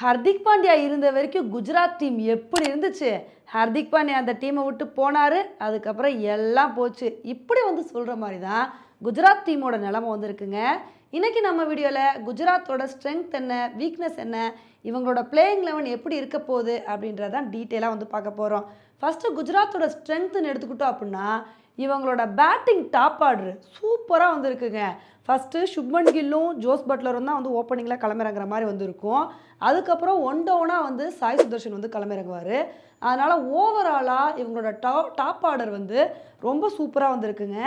ஹர்திக் பாண்டியா இருந்த வரைக்கும் குஜராத் டீம் எப்படி இருந்துச்சு? ஹர்திக் பாண்டியா அந்த டீமை விட்டு போனார் அதுக்கப்புறம் எல்லாம் போச்சு. இப்படி வந்து சொல்கிற மாதிரி தான் குஜராத் டீமோட நிலமை வந்திருக்குங்க. இன்றைக்கி நம்ம வீடியோவில் குஜராத்தோட ஸ்ட்ரென்த் என்ன வீக்னஸ் என்ன இவங்களோட பிளேயிங் லெவன் எப்படி இருக்க போகுது அப்படின்றதான் டீட்டெயிலாக வந்து பார்க்க போகிறோம் ஃபஸ்ட்டு குஜராத்தோட ஸ்ட்ரென்த்துன்னு எடுத்துக்கிட்டோம் அப்படின்னா இவங்களோட பேட்டிங் டாப் ஆர்டர் சூப்பராக வந்திருக்குங்க. ஃபஸ்ட்டு சுப்மன் கில்லும் ஜோஸ் பட்லரும் தான் வந்து ஓப்பனிங்கில் கிளம்பிறங்குற மாதிரி வந்திருக்கும். அதுக்கப்புறம் ஒன் டவுனாக வந்து சாய் சுதர்ஷன் வந்து கிளம்பிறங்குவார் அதனால் ஓவராலாக இவங்களோட டா டாப் ஆர்டர் வந்து ரொம்ப சூப்பராக வந்திருக்குங்க.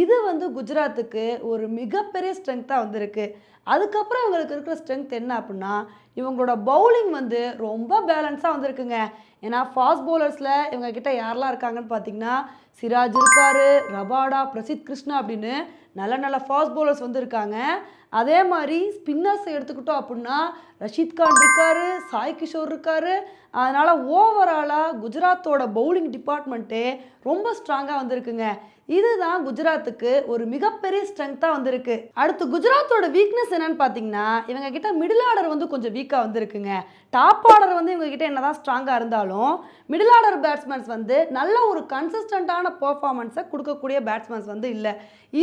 இது வந்து குஜராத்துக்கு ஒரு மிகப்பெரிய ஸ்ட்ரென்த்தாக வந்திருக்கு. அதுக்கப்புறம் இவங்களுக்கு இருக்கிற ஸ்ட்ரென்த் என்ன அப்படின்னா இவங்களோட பவுலிங் வந்து ரொம்ப பேலன்ஸாக வந்திருக்குங்க. ஏன்னா ஃபாஸ்ட் பவுலர்ஸில் இவங்க கிட்ட யாரெல்லாம் இருக்காங்கன்னு பார்த்தீங்கன்னா சிராஜ் இருக்காரு ரபாடா பிரசித் கிருஷ்ணா அப்படின்னு நல்ல நல்ல ஃபாஸ்ட் பவுலர்ஸ் வந்து இருக்காங்க அதே மாதிரி ஸ்பின்னர்ஸ் எடுத்துக்கிட்டோம் அப்படின்னா ரஷீத் கான் இருக்காரு சாய் கிஷோர் இருக்காரு. அதனால் ஓவராலாக குஜராத்தோட பவுலிங் டிபார்ட்மெண்ட்டே ரொம்ப ஸ்ட்ராங்காக வந்திருக்குங்க. இதுதான் குஜராத்துக்கு ஒரு மிகப்பெரிய ஸ்ட்ரென்த்தாக வந்திருக்கு. அடுத்து குஜராத்தோட வீக்னஸ் என்னன்னு பார்த்தீங்கன்னா இவங்க கிட்ட மிடில் ஆர்டர் வந்து கொஞ்சம் வீக்காக வந்திருக்குங்க. டாப் ஆர்டர் வந்து இவங்க கிட்ட என்னதான் ஸ்ட்ராங்காக இருந்தாலும் மிடில் ஆர்டர் பேட்ஸ்மேன்ஸ் வந்து நல்ல ஒரு கன்சிஸ்டண்ட்டான பர்ஃபார்மன்ஸை கொடுக்கக்கூடிய பேட்ஸ்மேன்ஸ் வந்து இல்லை.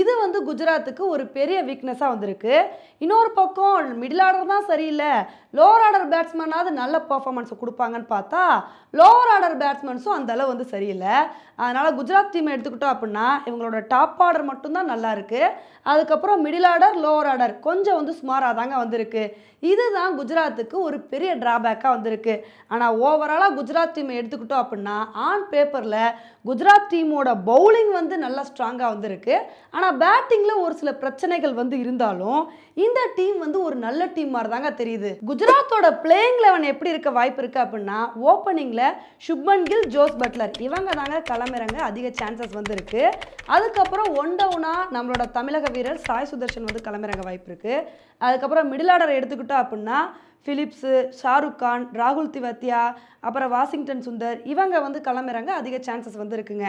இது வந்து குஜராத்துக்கு ஒரு பெரிய வீக்னஸாக வந்திருக்கு. இன்னொரு பக்கம் மிடில் ஆர்டர் தான் சரியில்லை. லோவர் ஆர்டர் பேட்ஸ்மேனாவது நல்ல பர்ஃபார்மன்ஸை கொடுப்பாங்கன்னு பார்த்தா லோவர் ஆர்டர் பேட்ஸ்மேன்ஸும் அந்த அளவு வந்து சரியில்லை. அதனால் குஜராத் டீம் எடுத்துக்கிட்டோம் அப்படின்னா இவங்களோட டாப் ஆர்டர் மட்டும்தான் நல்லா இருக்குது அதுக்கப்புறம் மிடில் ஆர்டர் லோவர் ஆர்டர் கொஞ்சம் வந்து சுமாராக தாங்க வந்திருக்கு. இதுதான் குஜராத்துக்கு ஒரு பெரிய ட்ராபேக்காக வந்திருக்கு. ஆனால் ஓவராலாக குஜராத் டீமை எடுத்துக்கிட்டோம் அப்படின்னா ஆன் பேப்பரில் குஜராத் டீமோட பவுலிங் வந்து நல்லா ஸ்ட்ராங்காக வந்திருக்கு. ஆனால் பேட்டிங்கில் ஒரு சில பிரச்சனைகள் வந்து இருந்தாலும் இந்த டீம் வந்து ஒரு நல்ல டீம் மாதிரி தாங்க தெரியுது. குஜராத்தோட பிளேயிங் லெவன் எப்படி இருக்க வாய்ப்பு இருக்குது அப்படின்னா ஓப்பனிங்கில் சுப்மன் கில் ஜோஸ் பட்லர். இவங்க தாங்க களமிறங்க அதிக சான்சஸ் வந்து இருக்கு அதுக்கப்புறம் ஒன் டவுனாக நம்மளோட தமிழக வீரர் சாய் சுதர்ஷன் வந்து களமிறங்க வாய்ப்பு இருக்கு. அதுக்கப்புறம் மிடில் ஆர்டர் எடுத்துக்கிட்டோம் அப்படின்னா ஃபிலிப்ஸு ஷாருக் கான் ராகுல் திவத்தியா அப்புறம் வாஷிங்டன் சுந்தர் இவங்க வந்து கிளம்புறாங்க. அதிக சான்சஸ் வந்து இருக்குங்க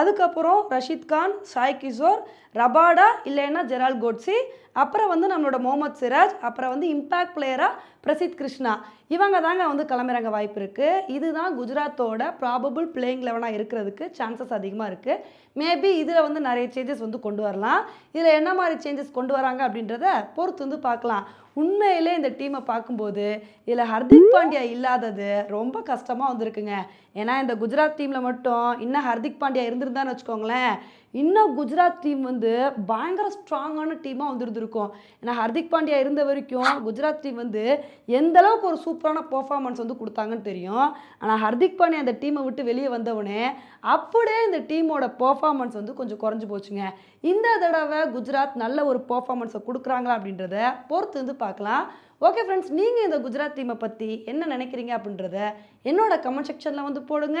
அதுக்கப்புறம் ரஷீத் கான் சாய் கிஷோர் ரபாடா இல்லைன்னா ஜெரால் கோட்ஸி அப்புறம் வந்து நம்மளோட முகமது சிராஜ் அப்புறம் வந்து இம்பேக்ட் பிளேயராக பிரசித் கிருஷ்ணா. இவங்க தாங்க வந்து கிளம்புறாங்க வாய்ப்பு இருக்குது இதுதான் குஜராத்தோட ப்ராபபிள் பிளேயிங் லெவனாக இருக்கிறதுக்கு சான்சஸ் அதிகமாக இருக்குது மேபி இதில் வந்து நிறைய சேஞ்சஸ் வந்து கொண்டு வரலாம். இதில் என்ன மாதிரி சேஞ்சஸ் கொண்டு வராங்க அப்படின்றத பொறுத்து வந்து பார்க்கலாம். உண்மையிலே இந்த டீமை பார்க்கும்போது இதில் ஹர்திக் பாண்டியா இல்லாதது ரொம்ப கஷ்டமாக வந்திருக்குங்க. ஏன்னா இந்த குஜராத் டீமில் மட்டும் இன்னும் ஹர்திக் பாண்டியா இருந்திருந்தான்னு வச்சுக்கோங்களேன். இன்னும் குஜராத் டீம் வந்து பயங்கர ஸ்ட்ராங்கான டீமாக வந்துருந்துருக்கும். ஏன்னா ஹர்திக் பாண்டியா இருந்த வரைக்கும் குஜராத் டீம் வந்து எந்த அளவுக்கு ஒரு சூப்பரான பர்ஃபார்மன்ஸ் வந்து கொடுத்தாங்கன்னு தெரியும். ஆனால் ஹர்திக் பாண்டியா அந்த டீமை விட்டு வெளியே வந்தவொடனே அப்படியே இந்த டீமோட பர்ஃபார்மன்ஸ் வந்து கொஞ்சம் குறைஞ்சி போச்சுங்க. இந்த தடவை குஜராத் நல்ல ஒரு பர்ஃபார்மன்ஸை கொடுக்குறாங்களா அப்படின்றத பொறுத்து வந்து பார்க்கலாம். ஓகே ஃப்ரெண்ட்ஸ் நீங்கள் இந்த குஜராத் டீமை பற்றி என்ன நினைக்கிறீங்க அப்படின்றத என்னோட கமெண்ட் செக்ஷனில் வந்து போடுங்க.